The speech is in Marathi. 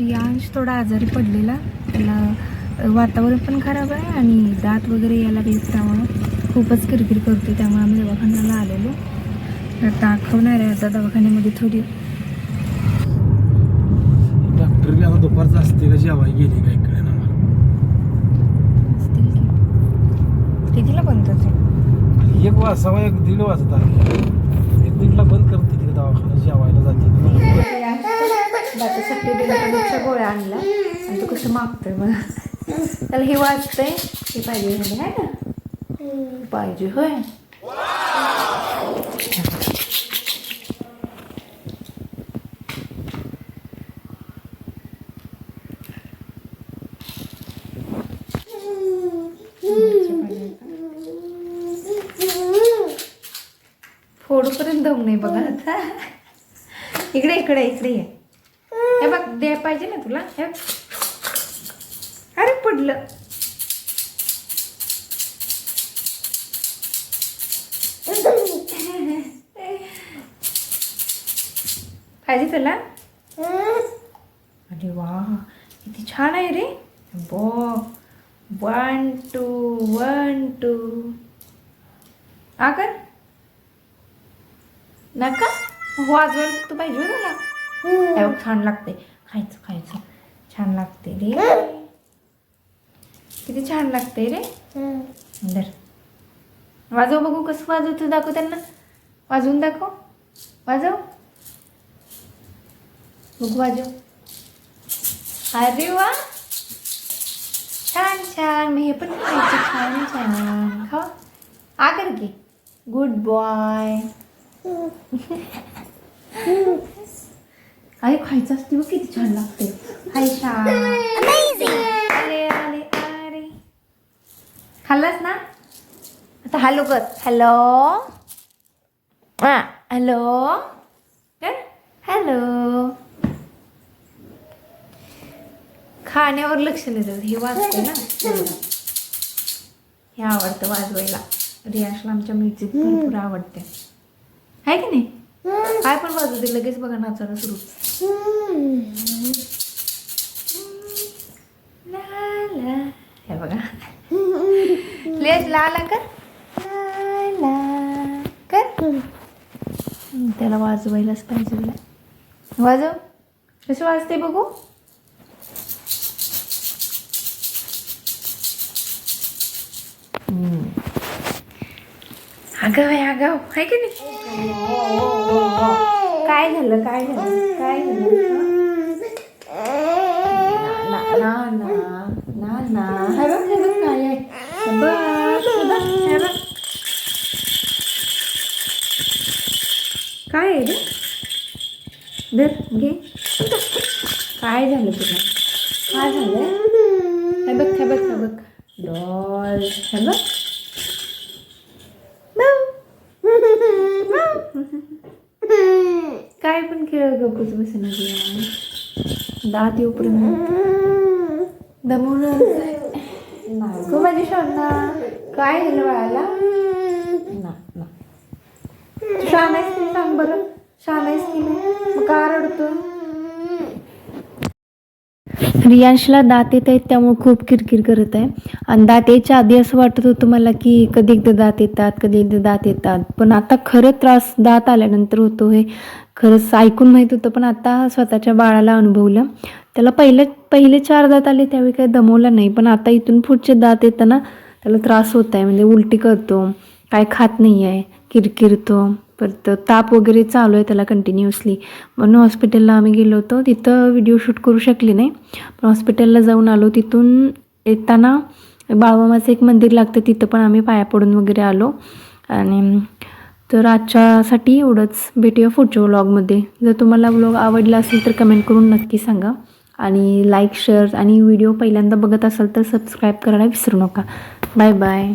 रियांश थोडा आजारी पडलेला. त्याला वातावरण पण खराब आहे आणि दात वगैरे यायला लागले त्यामुळं खूपच किरकिर करतो त्यामुळे आम्ही दवाखान्याला आलेलो. दाखवणार आहे आता दवाखान्यामध्ये थोडी. डॉक्टर बी आता दुपारचं असते का जेवाय गेली काय इकडे ना मला. कितीला बंद होते एक वाजता एक दीड वाजता. एक दीडला बंद करते. मागतोय मला. त्याला हे वाचतंय हे पाहिजे झाले आहे ना? पाहिजे होय. फोडूपर्यंत दम नाही बघा आता. इकडे इकडे इकडे ये. हे बघ द्या पाहिजे ना तुला. हे पडलं. पाहिजे तुला? अरे वा किती छान आहे रे. बो वन टू वन टू आकर नका. वाजवायला तू पाहिजे हे बघ, छान लागते खायचं खायचं. छान लागते रे. किती छान लागते रे. दर. वाजव बघू कसं वाजवतो दाखव त्यांना. वाजवून दाखव. वाजव. बघू वाजव. अरे वा. छान छान. मी हे पण खायचं. छान छान. खा आ कर की गुड बॉय. अरे खायचं असते बघ किती छान लागते हाय छान खाल्लास ना? आता हॅलो कर. हॅलो? हां हॅलो? कर. हॅलो? खाण्यावर लक्ष नाही देत. हे वाजते ना? हे आवडतं वाजवायला. रियाशला आमच्या म्युझिक भरपूर आवडते. आहे की नाही? काय पण वाजवते लगेच बघा नाचायला सुरू. लेस ला ला कर कर त्याला वाजवायलाच पाहिजे तिला. वाजव. कसं वाजते बघू. अगं बाई अगं आहे की नाही? काय झालं काय झालं काय झालं? ना ना. घे. काय झालं तुला? काय झालं हे बघ हे बघ हे बघ. डॉल. हे बघ. काय पण खेळ गपूच बस ना दात येऊपर्यंत दमून गो माझी शोना काय झालं बाळाला? ना ना. शान नाही सांग बरं. आहेस की नाही? का रडतो? रियांशला दात येत आहेत त्यामुळे खूप किरकिर करत आहे. आणि दात यायच्या आधी असं वाटत होतं मला की कधी एकदा दात येतात कधी एकदा दात येतात. पण आता खरं त्रास दात आल्यानंतर होतो हे. खरंच ऐकून माहीत होतं पण आता स्वतःच्या बाळाला अनुभवलं. त्याला पहिले पहिले चार दात आले त्यावेळी काही दमवलं नाही. पण आता इथून पुढचे दात येताना त्याला त्रास होत आहे. म्हणजे उलटी करतो काय खात नाही आहे किरकिरतो. परत ताप वगैरे चालू आहे त्याला कंटिन्युअसली म्हणून हॉस्पिटलला आम्ही गेलो होतो. तिथं व्हिडिओ शूट करू शकली नाही. पण हॉस्पिटलला जाऊन आलो. तिथून येताना बाळमामाचं एक मंदिर लागतं. तिथं पण आम्ही पाया पडून वगैरे आलो. आणि तर आजच्यासाठी एवढंच. भेटूया पुढच्या व्लॉगमध्ये जर तुम्हाला व्लॉग आवडला असेल तर कमेंट करून नक्की सांगा. आणि लाईक शेअर आणि व्हिडिओ पहिल्यांदा बघत असाल तर सबस्क्राईब करायला विसरू नका. Bye bye